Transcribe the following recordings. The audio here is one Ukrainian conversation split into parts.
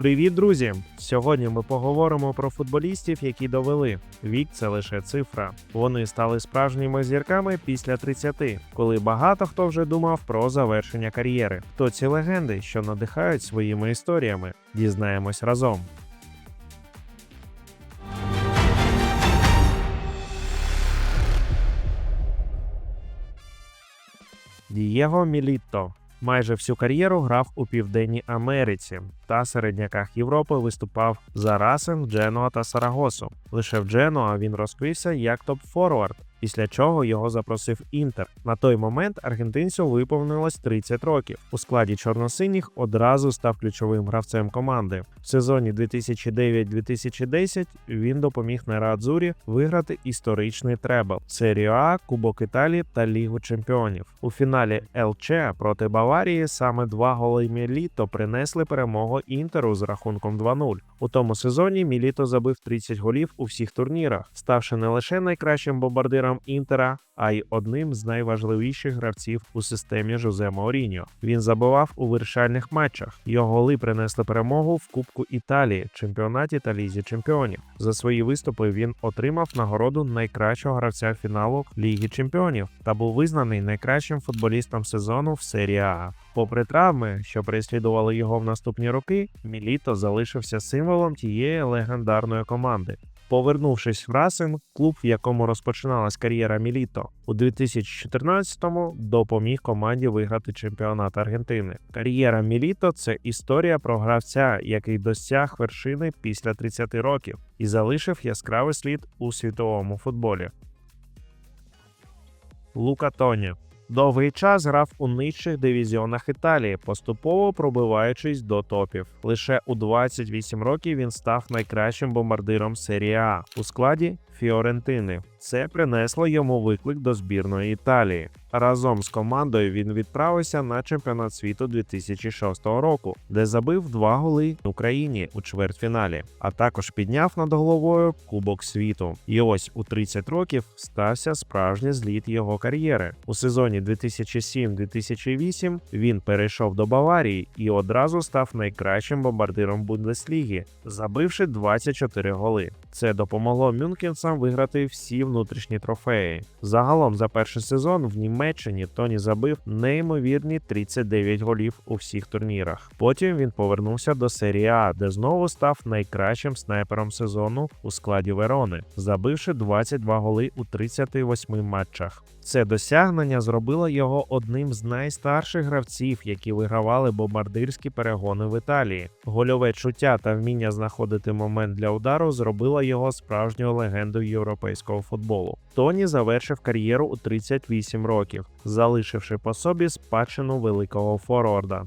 Привіт, друзі! Сьогодні ми поговоримо про футболістів, які довели. Вік це лише цифра. Вони стали справжніми зірками після 30, коли багато хто вже думав про завершення кар'єри. Хто ці легенди, що надихають своїми історіями? Дізнаємось разом. Дієго Мілітто майже всю кар'єру грав у Південній Америці та середняках Європи виступав за Расен, Дженуа та Сарагосу. Лише в Дженуа він розквівся як топ-форвард, після чого його запросив Інтер. На той момент аргентинцю виповнилось 30 років. У складі чорносиніх одразу став ключовим гравцем команди. В сезоні 2009-2010 він допоміг Нерадзурі виграти історичний требл серію А, Кубок Італії та Лігу Чемпіонів. У фіналі ЛЧ проти Баварії саме два голи Міліто принесли перемогу Інтеру з рахунком 2-0. У тому сезоні Міліто забив 30 голів у всіх турнірах, ставши не лише найкращим бомбардиром Інтера, а й одним з найважливіших гравців у системі Жозе Мауріньо. Він забивав у вирішальних матчах. Його голи принесли перемогу в Кубку Італії, чемпіонаті та лізі чемпіонів. За свої виступи він отримав нагороду найкращого гравця фіналу Ліги Чемпіонів та був визнаний найкращим футболістом сезону в серії А. Попри травми, що переслідували його в наступні роки, Міліто залишився символом тієї легендарної команди. Повернувшись в Расен, клуб, в якому розпочиналась кар'єра Міліто, у 2014-му допоміг команді виграти чемпіонат Аргентини. Кар'єра Міліто це історія про гравця, який досяг вершини після 30 років і залишив яскравий слід у світовому футболі. Лука Тоні Довгий час грав у нижчих дивізіонах Італії, поступово пробиваючись до топів. Лише у 28 років він став найкращим бомбардиром серії А у складі Фіорентини. Це принесло йому виклик до збірної Італії. Разом з командою він відправився на чемпіонат світу 2006 року, де забив два голи Україні у чвертьфіналі, а також підняв над головою Кубок світу. І ось у 30 років стався справжній зліт його кар'єри. У сезоні 2007-2008 він перейшов до Баварії і одразу став найкращим бомбардиром Бундесліги, забивши 24 голи. Це допомогло Мюнхенцам виграти всі внутрішні трофеї. Загалом за перший сезон в Німеччині Тоні забив неймовірні 39 голів у всіх турнірах. Потім він повернувся до серії А, де знову став найкращим снайпером сезону у складі Верони, забивши 22 голи у 38 матчах. Це досягнення зробило його одним з найстарших гравців, які вигравали бомбардирські перегони в Італії. Гольове чуття та вміння знаходити момент для удару зробило його справжньою легендою європейського футболу. Тоні завершив кар'єру у 38 років, залишивши по собі спадщину великого форварда.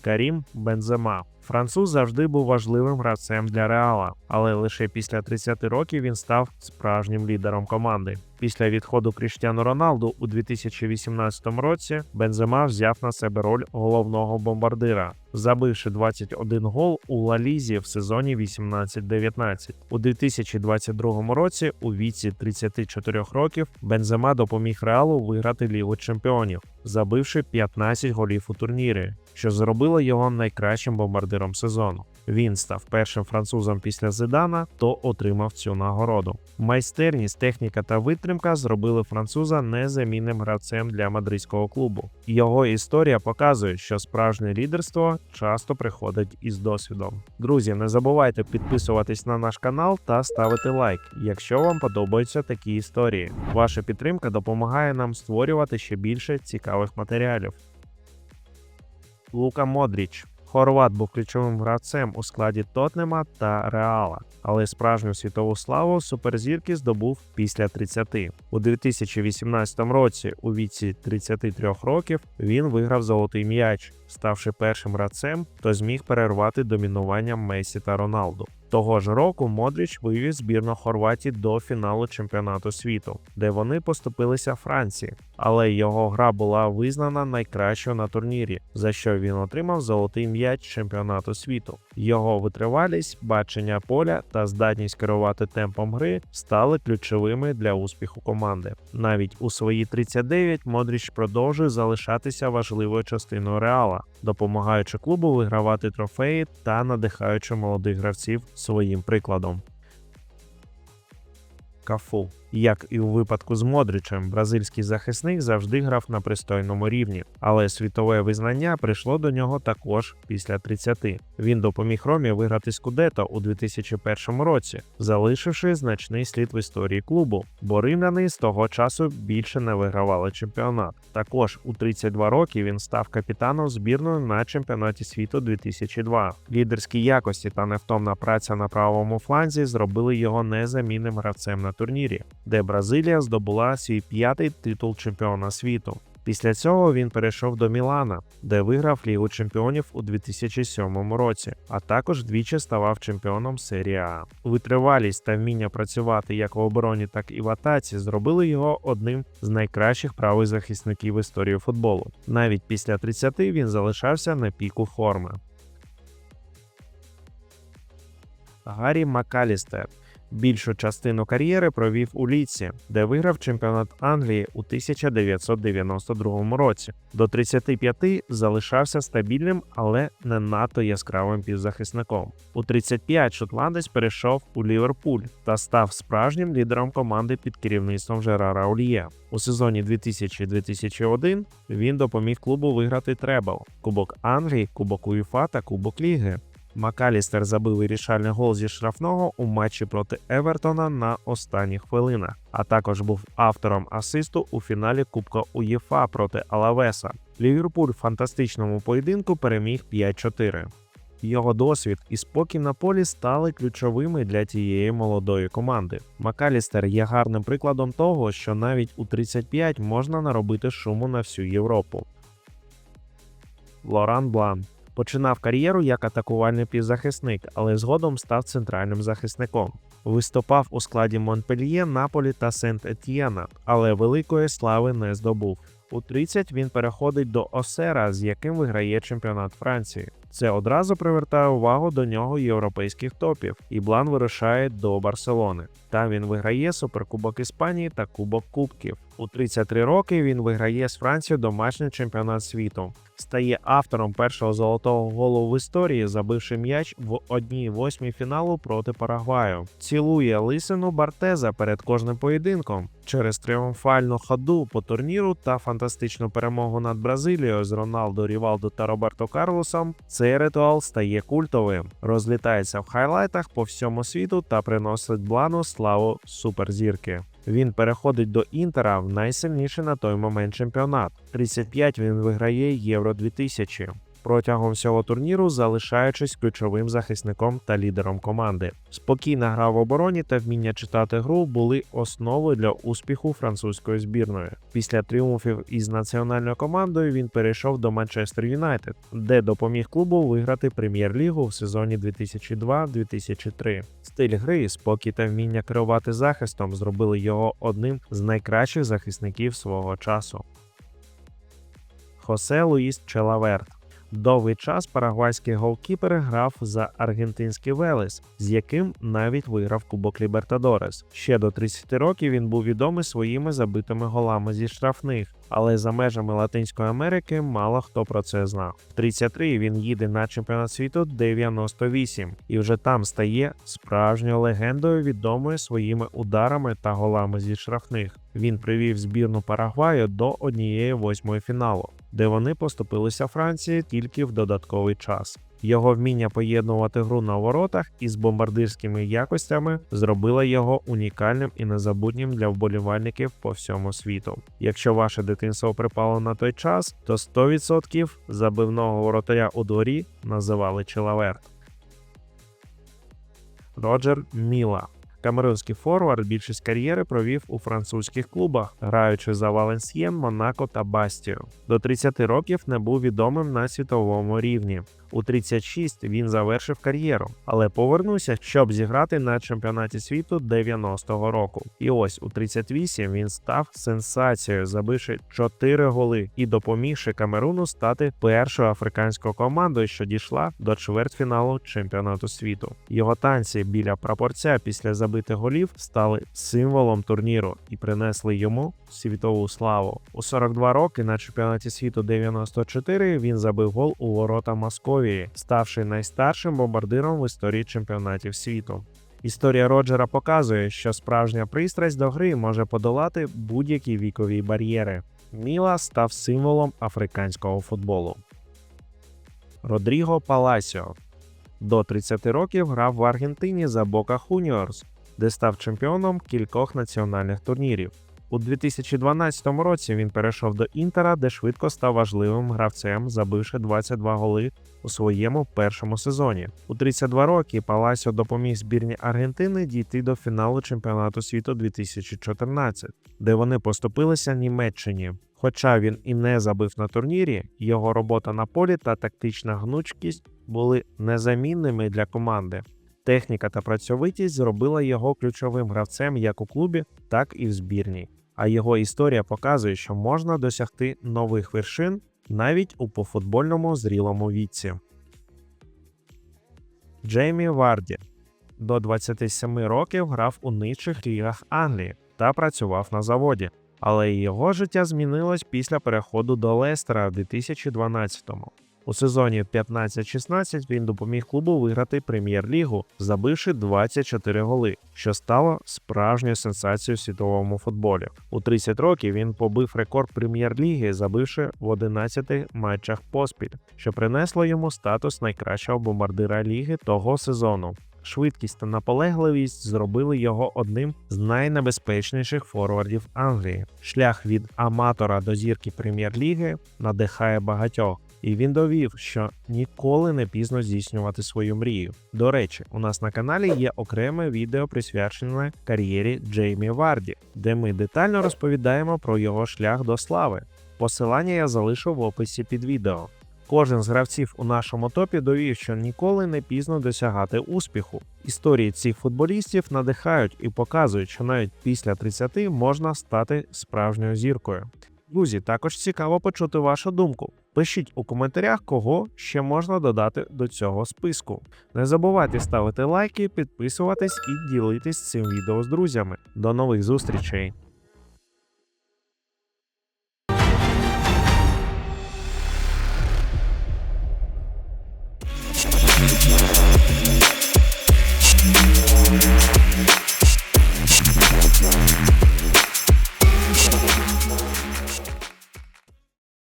Карім Бензема. Француз завжди був важливим гравцем для Реала, але лише після 30 років він став справжнім лідером команди. Після відходу Кріштіану Роналду у 2018 році Бензема взяв на себе роль головного бомбардира, забивши 21 гол у Ла Лізі в сезоні 18-19. У 2022 році, у віці 34 років, Бензема допоміг Реалу виграти Лігу чемпіонів, забивши 15 голів у турнірі, що зробило його найкращим бомбардиром сезону. Він став першим французом після Зидана, хто отримав цю нагороду. Майстерність, техніка та витримка зробили француза незамінним гравцем для мадридського клубу. Його історія показує, що справжнє лідерство часто приходить із досвідом. Друзі, не забувайте підписуватись на наш канал та ставити лайк, якщо вам подобаються такі історії. Ваша підтримка допомагає нам створювати ще більше цікавих матеріалів. Лука Модріч Хорват був ключовим гравцем у складі Тотнема та Реала, але справжню світову славу суперзірки здобув після 30. У 2018 році, у віці 33 років, він виграв золотий м'яч, ставши першим гравцем, хто зміг перервати домінування Месі та Роналду. Того ж року Модріч вивів збірну Хорватії до фіналу чемпіонату світу, де вони поступилися Франції, але його гра була визнана найкращою на турнірі, за що він отримав золотий м'яч чемпіонату світу. Його витривалість, бачення поля та здатність керувати темпом гри стали ключовими для успіху команди. Навіть у свої 39 Модріч продовжує залишатися важливою частиною реала, допомагаючи клубу вигравати трофеї та надихаючи молодих гравців своїм прикладом. Кафу. Як і у випадку з Модричем, бразильський захисник завжди грав на пристойному рівні, але світове визнання прийшло до нього також після 30. Він допоміг Ромі виграти Скудето у 2001 році, залишивши значний слід в історії клубу, бо римляни з того часу більше не вигравали чемпіонат. Також у 32 роки він став капітаном збірної на чемпіонаті світу 2002. Лідерські якості та невтомна праця на правому фланзі зробили його незамінним гравцем на турнірі де Бразилія здобула свій п'ятий титул чемпіона світу. Після цього він перейшов до Мілана, де виграв Лігу чемпіонів у 2007 році, а також двічі ставав чемпіоном серії А. Витривалість та вміння працювати як в обороні, так і в атаці зробили його одним з найкращих правих захисників історії футболу. Навіть після 30 він залишався на піку форми. Гаррі Макалістер Більшу частину кар'єри провів у Ліці, де виграв чемпіонат Англії у 1992 році. До 35 залишався стабільним, але не надто яскравим півзахисником. У 35 шотландець перейшов у Ліверпуль та став справжнім лідером команди під керівництвом Жерара Оліє. У сезоні 2000-2001 він допоміг клубу виграти требл, Кубок Англії, Кубок УЄФА та Кубок Ліги. Макалістер забив вирішальний гол зі штрафного у матчі проти Евертона на останніх хвилинах, а також був автором асисту у фіналі Кубка УЄФА проти Алавеса. Ліверпуль в фантастичному поєдинку переміг 5-4. Його досвід і спокій на полі стали ключовими для тієї молодої команди. Макалістер є гарним прикладом того, що навіть у 35 можна наробити шуму на всю Європу. Лоран Блан Починав кар'єру як атакувальний півзахисник, але згодом став центральним захисником. Виступав у складі Монпельє, Наполі та Сент-Етьєна, але великої слави не здобув. У 30 він переходить до Осера, з яким виграє чемпіонат Франції. Це одразу привертає увагу до нього європейських топів, і Блан вирушає до Барселони. Там він виграє Суперкубок Іспанії та Кубок Кубків. У 33 роки він виграє з Францією домашній чемпіонат світу, стає автором першого золотого голу в історії, забивши м'яч в одній восьмій фіналу проти Парагваю. Цілує лисину Бартеза перед кожним поєдинком. Через тріумфальну ходу по турніру та фантастичну перемогу над Бразилією з Роналдо Рівалдо та Роберто Карлосом. Цей ритуал стає культовим, розлітається в хайлайтах по всьому світу та приносить блану славу суперзірки. Він переходить до Інтера в найсильніший на той момент чемпіонат. 35 він виграє Євро 2000 протягом всього турніру, залишаючись ключовим захисником та лідером команди. Спокійна гра в обороні та вміння читати гру були основою для успіху французької збірної. Після тріумфів із національною командою він перейшов до Манчестер Юнайтед, де допоміг клубу виграти прем'єр-лігу в сезоні 2002-2003. Стиль гри, спокій та вміння керувати захистом зробили його одним з найкращих захисників свого часу. Хосе Луїс Челаверт Довгий час парагвайський голкіпер грав за аргентинський Велес, з яким навіть виграв Кубок Лібертадорес. Ще до 30 років він був відомий своїми забитими голами зі штрафних, але за межами Латинської Америки мало хто про це знав. В 33 він їде на чемпіонат світу 98 і вже там стає справжньою легендою, відомою своїми ударами та голами зі штрафних. Він привів збірну Парагваю до однієї восьмої фіналу, де вони поступилися Франції тільки в додатковий час. Його вміння поєднувати гру на воротах із бомбардирськими якостями зробило його унікальним і незабутнім для вболівальників по всьому світу. Якщо ваше дитинство припало на той час, то 100% забивного воротаря у дворі називали Челаверт. Роджер Міла Камерунський форвард більшість кар'єри провів у французьких клубах, граючи за Валенсьєн, Монако та Бастію. До 30 років не був відомим на світовому рівні. У 36 він завершив кар'єру, але повернувся, щоб зіграти на чемпіонаті світу 90-го року. І ось у 38 він став сенсацією, забивши 4 голи і допомігши Камеруну стати першою африканською командою, що дійшла до чвертьфіналу чемпіонату світу. Його танці біля прапорця після забитих голів стали символом турніру і принесли йому світову славу. У 42 роки на чемпіонаті світу 94 він забив гол у ворота Московії, ставши найстаршим бомбардиром в історії чемпіонатів світу. Історія Роджера показує, що справжня пристрасть до гри може подолати будь-які вікові бар'єри. Міла став символом африканського футболу. Родріго Паласіо до 30 років грав в Аргентині за Бока Хуніорс, де став чемпіоном кількох національних турнірів. У 2012 році він перейшов до Інтера, де швидко став важливим гравцем, забивши 22 голи у своєму першому сезоні. У 32 роки Паласіо допоміг збірні Аргентини дійти до фіналу чемпіонату світу 2014, де вони поступилися Німеччині. Хоча він і не забив на турнірі, його робота на полі та тактична гнучкість були незамінними для команди. Техніка та працьовитість зробила його ключовим гравцем як у клубі, так і в збірній. А його історія показує, що можна досягти нових вершин навіть у пофутбольному зрілому віці. Джеймі Варді до 27 років грав у нижчих лігах Англії та працював на заводі. Але його життя змінилось після переходу до Лестера в 2012-му. У сезоні 15-16 він допоміг клубу виграти прем'єр-лігу, забивши 24 голи, що стало справжньою сенсацією в світовому футболі. У 30 років він побив рекорд прем'єр-ліги, забивши в 11 матчах поспіль, що принесло йому статус найкращого бомбардира ліги того сезону. Швидкість та наполегливість зробили його одним з найнебезпечніших форвардів Англії. Шлях від аматора до зірки прем'єр-ліги надихає багатьох. І він довів, що ніколи не пізно здійснювати свою мрію. До речі, у нас на каналі є окреме відео присвячене кар'єрі Джеймі Варді, де ми детально розповідаємо про його шлях до слави. Посилання я залишу в описі під відео. Кожен з гравців у нашому топі довів, що ніколи не пізно досягати успіху. Історії цих футболістів надихають і показують, що навіть після 30 можна стати справжньою зіркою. Друзі, також цікаво почути вашу думку. Пишіть у коментарях, кого ще можна додати до цього списку. Не забувайте ставити лайки, підписуватись і ділитись цим відео з друзями. До нових зустрічей!